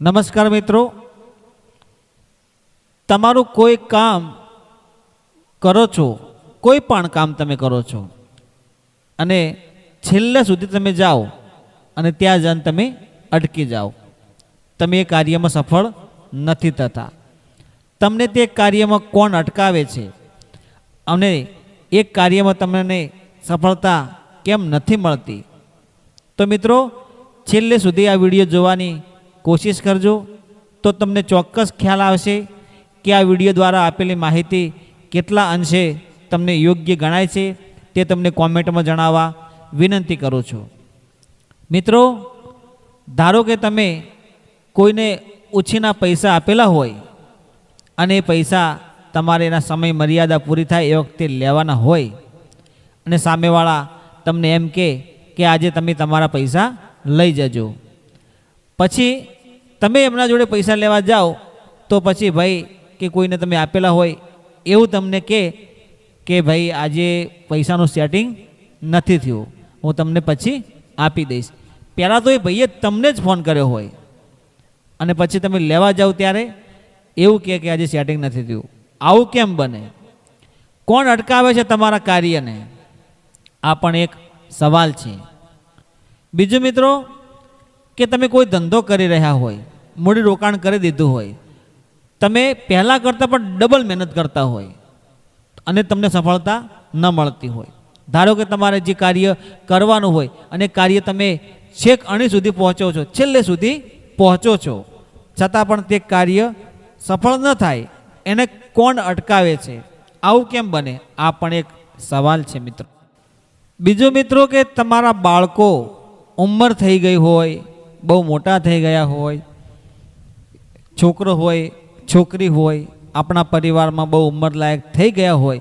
નમસ્કાર મિત્રો. તમારું કોઈ કામ કરો છો, કોઈ પણ કામ તમે કરો છો, અને છેલ્લે સુધી તમે જાઓ અને ત્યાં જઈને તમે અટકી જાઓ. તમે એ કાર્યમાં સફળ નથી થતા. તમને તે કાર્યમાં કોણ અટકાવે છે? અને એ કાર્યમાં તમને સફળતા કેમ નથી મળતી? તો મિત્રો, છેલ્લે સુધી આ વીડિયો જોવાની કોશિશ કરજો તો તમને ચોક્કસ ખ્યાલ આવશે કે આ વીડિયો દ્વારા આપેલી માહિતી કેટલા અંશે તમને યોગ્ય ગણાય છે તે તમને કોમેન્ટમાં જણાવવા વિનંતી કરું છું. મિત્રો, ધારો કે તમે કોઈને ઓછીના પૈસા આપેલા હોય અને પૈસા તમારે એના સમય મર્યાદા પૂરી થાય એ વખતે લેવાના હોય અને સામેવાળા તમને એમ કે આજે તમે તમારા પૈસા લઈ જજો. પછી તમે એમના જોડે પૈસા લેવા જાઓ, તો પછી ભાઈ કે કોઈને તમે આપેલા હોય, એવું તમને કહે કે ભાઈ આજે પૈસાનું સેટિંગ નથી થયું. હું તમને પછી આપી દઈશ. પહેલાં તો એ ભાઈએ તમને જ ફોન કર્યો હોય. અને પછી તમે લેવા જાઓ ત્યારે, એવું કહે કે આજે સેટિંગ નથી થયું. આવું કેમ બને? કોણ અટકાવે છે તમારા કાર્યને? આ પણ એક સવાલ છે. બીજું મિત્રો કે તમે કોઈ ધંધો કરી રહ્યા હોય, મૂડી રોકાણ કરી દીધું હોય, તમે પહેલાં કરતાં પણ ડબલ મહેનત કરતા હોય અને તમને સફળતા ન મળતી હોય. ધારો કે તમારે જે કાર્ય કરવાનું હોય અને કાર્ય તમે છેક અણી સુધી પહોંચો છો, છેલ્લે સુધી પહોંચો છો, છતાં પણ તે કાર્ય સફળ ન થાય, એને કોણ અટકાવે છે? આવું કેમ બને? આ પણ એક સવાલ છે મિત્રો. બીજો મિત્રો કે તમારા બાળકો ઉંમર થઈ ગઈ હોય બહુ મોટા થઈ ગયા હોય, છોકરો હોય, છોકરી હોય, આપણા પરિવારમાં બહુ ઉંમરલાયક થઈ ગયા હોય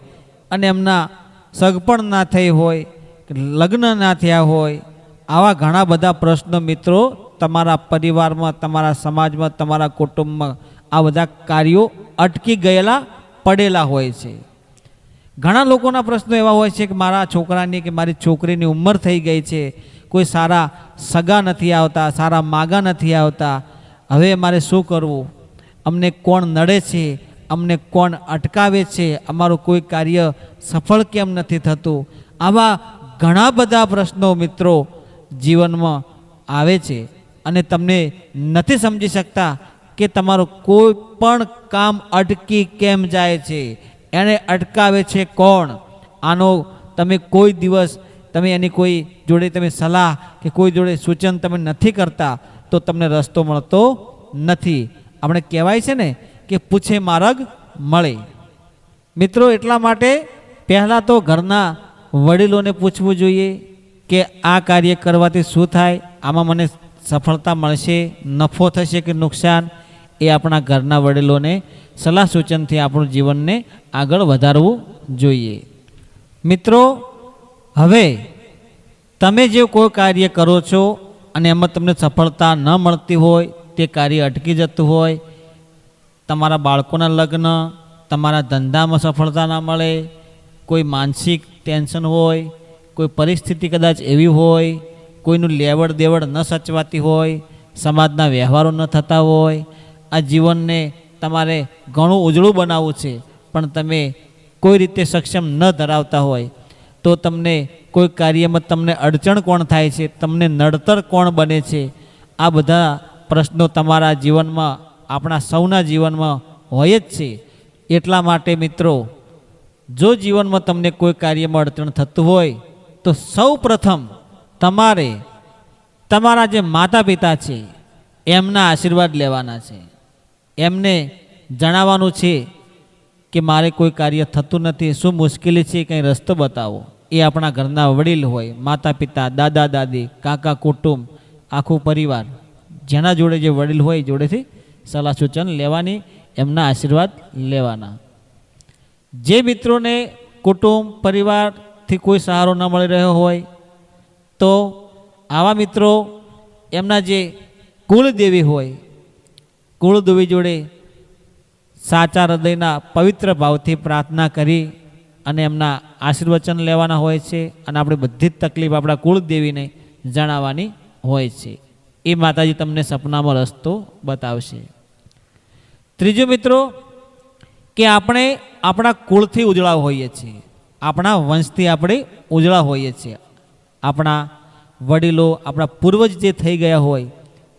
અને એમના સગપણ ના થઈ હોય, લગ્ન ના થયા હોય, આવા ઘણા બધા પ્રશ્નો મિત્રો તમારા પરિવારમાં, તમારા સમાજમાં, તમારા કુટુંબમાં આ બધા કાર્યો અટકી ગયેલા, પડેલા હોય છે. ઘણા લોકોના પ્રશ્નો એવા હોય છે કે મારા છોકરાની કે મારી છોકરીની ઉંમર થઈ ગઈ છે. કોઈ સારા સગા નથી આવતા, સારા માગા નથી આવતા. હવે મારે શું કરવું? અમને કોણ નડે છે? અમને કોણ અટકાવે છે? અમારું કોઈ કાર્ય સફળ કેમ નથી થતું? આવા ઘણા બધા પ્રશ્નો મિત્રો જીવનમાં આવે છે અને તમને નથી સમજી શકતા કે તમારું કોઈ પણ કામ અટકી કેમ જાય છે? એને અટકાવે છે કોણ? આનો તમે કોઈ દિવસ તમે એની કોઈ જોડે તમે સલાહ કે કોઈ જોડે સૂચન તમે નથી કરતા, તો તમને રસ્તો મળતો નથી. આપણે કહેવાય છે ને કે પૂછે માર્ગ મળે. મિત્રો, એટલા માટે પહેલાં તો ઘરના વડીલોને પૂછવું જોઈએ કે આ કાર્ય કરવાથી શું થાય, આમાં મને સફળતા મળશે, નફો થશે કે નુકસાન, એ આપણા ઘરના વડીલોને સલાહ સૂચનથી આપણું જીવનને આગળ વધારવું જોઈએ. મિત્રો હવે, તમે જે કોઈ કાર્ય કરો છો અને એમાં તમને સફળતા ન મળતી હોય, તે કાર્ય અટકી જતું હોય, તમારા બાળકોના લગ્ન, તમારા ધંધામાં સફળતા ના મળે, કોઈ માનસિક ટેન્શન હોય, કોઈ પરિસ્થિતિ કદાચ એવી હોય, કોઈનું લેવડ દેવડ ન સચવાતી હોય, સમાજના વ્યવહારો ન થતા હોય, આ જીવનને તમારે ઘણું ઉજળું બનાવવું છે, પણ તમે કોઈ રીતે સક્ષમ ન ધરાવતા હોય તો તમને કોઈ કાર્યમાં તમને અડચણ કોણ થાય છે, તમને નડતર કોણ બને છે, આ બધા પ્રશ્નો તમારા જીવનમાં, આપણા સૌના જીવનમાં હોય જ છે. એટલા માટે મિત્રો, જો જીવનમાં તમને કોઈ કાર્યમાં અડચણ થતું હોય, તો સૌ પ્રથમ તમારે તમારા જે માતા પિતા છે, એમના આશીર્વાદ લેવાના છે. એમને જણાવવાનું છે કે મારે કોઈ કાર્ય થતું નથી, શું મુશ્કેલી છે, કંઈ રસ્તો બતાવો. એ આપણા ઘરના વડીલ હોય માતા પિતા દાદા, દાદી, કાકા, કુટુંબ, આખું પરિવાર, જેના જોડે જે વડીલ હોય જોડેથી સલાહ સૂચન લેવાની, એમના આશીર્વાદ લેવાના. જે મિત્રોને કુટુંબ, પરિવારથી કોઈ સહારો ન મળી રહ્યો હોય, તો આવા મિત્રો એમના જે કુળદેવી હોય, કુળદેવી જોડે સાચા હૃદયના પવિત્ર ભાવથી પ્રાર્થના કરી અને એમના આશીર્વચન લેવાના હોય છે અને આપણે બધી જ તકલીફ આપણા કુળદેવીને જણાવવાની હોય છે. એ માતાજી તમને સપનામાં રસ્તો બતાવશે. ત્રીજો મિત્રો, કે આપણે આપણા કુળથી ઉજળા હોઈએ છીએ. આપણા વંશથી આપણે ઉજળા હોઈએ છીએ. આપણા વડીલો, આપણા પૂર્વજ જે થઈ ગયા હોય,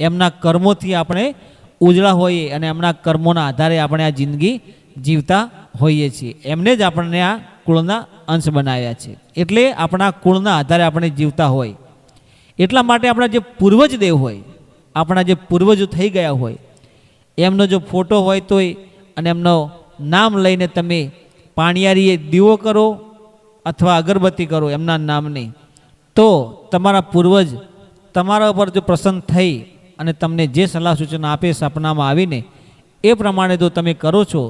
એમના કર્મોથી આપણે ઉજળા હોઈએ અને એમના કર્મોના આધારે આપણે આ જિંદગી જીવતા હોઈએ છીએ. એમને જ આપણને આ કુળના અંશ બનાવ્યા છે. એટલે આપણા કુળના આધારે આપણે જીવતા હોય. એટલા માટે આપણા જે પૂર્વજ દેવ હોય, આપણા જે પૂર્વજો થઈ ગયા હોય, એમનો જો ફોટો હોય તોય અને એમનો નામ લઈને તમે પાણીયારીએ દીવો કરો અથવા અગરબત્તી કરો, એમના નામની તો તમારા પૂર્વજ તમારા ઉપર જો પ્રસન્ન થઈ અને તમને જે સલાહ સૂચના આપે સપનામાં આવીને, એ પ્રમાણે જો તમે કરો છો,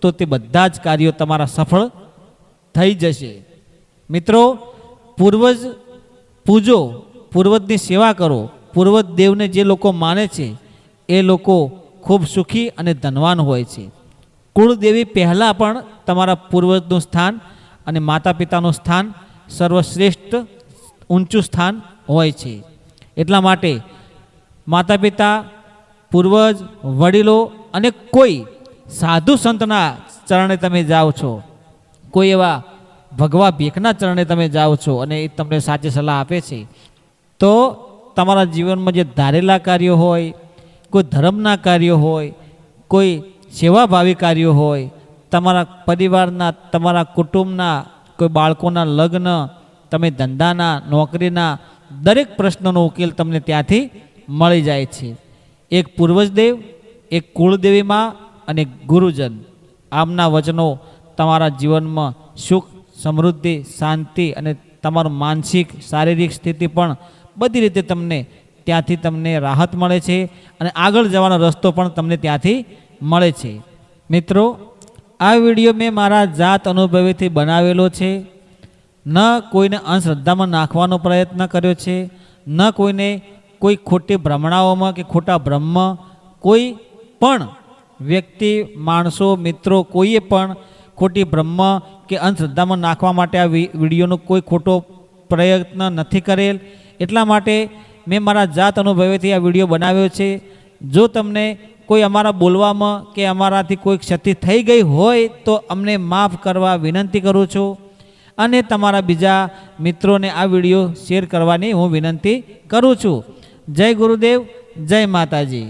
તો તે બધા જ કાર્યો તમારા સફળ થઈ જશે. મિત્રો, પૂર્વજ પૂજો, પૂર્વજની સેવા કરો. પૂર્વજ દેવને જે લોકો માને છે, એ લોકો ખૂબ સુખી અને ધનવાન હોય છે. કુળદેવી પહેલાં પણ તમારા પૂર્વજનું સ્થાન અને માતા પિતાનું સ્થાન સર્વશ્રેષ્ઠ ઊંચું સ્થાન હોય છે. એટલા માટે માતા પિતા પૂર્વજ, વડીલો અને કોઈ સાધુ સંતના ચરણે તમે જાઓ છો. કોઈ એવા ભગવા ભીખના ચરણે તમે જાઓ છો અને એ તમને સાચી સલાહ આપે છે, તો તમારા જીવનમાં જે ધારેલા કાર્યો હોય, કોઈ ધર્મના કાર્યો હોય, કોઈ સેવાભાવી કાર્યો હોય, તમારા પરિવારના, તમારા કુટુંબના, કોઈ બાળકોના લગ્ન, તમે ધંધાના, નોકરીના, દરેક પ્રશ્નનો ઉકેલ તમને ત્યાંથી મળી જાય છે. એક પૂર્વજદેવ, એક કુળદેવીમાં અને ગુરુજન. આમના વચનો તમારા જીવનમાં સુખ, સમૃદ્ધિ, શાંતિ અને તમારું માનસિક, શારીરિક સ્થિતિ પણ બધી રીતે તમને ત્યાંથી તમને રાહત મળે છે અને આગળ જવાનો રસ્તો પણ તમને ત્યાંથી મળે છે. મિત્રો, આ વીડિયો મેં મારા જાત અનુભવીથી બનાવેલો છે. ન કોઈને અંધશ્રદ્ધામાં નાખવાનો પ્રયત્ન કર્યો છે. ન કોઈને કોઈ ખોટી ભ્રમણાઓમાં કે ખોટા બ્રહ્મ કોઈ પણ વ્યક્તિ, માણસો, મિત્રો, કોઈએ પણ ખોટી બ્રહ્મ કે અંધશ્રદ્ધામાં નાખવા માટે આ વિડીયોનો કોઈ ખોટો પ્રયત્ન નથી કરેલ. એટલા માટે મેં મારા જાત અનુભવેથી આ વીડિયો બનાવ્યો છે. જો તમને કોઈ અમારા બોલવામાં કે અમારાથી કોઈ ક્ષતિ થઈ ગઈ હોય તો અમને માફ કરવા વિનંતી કરું છું. અને તમારા બીજા મિત્રોને આ વીડિયો શેર કરવાની હું વિનંતી કરું છું. જય ગુરુદેવ, જય માતાજી.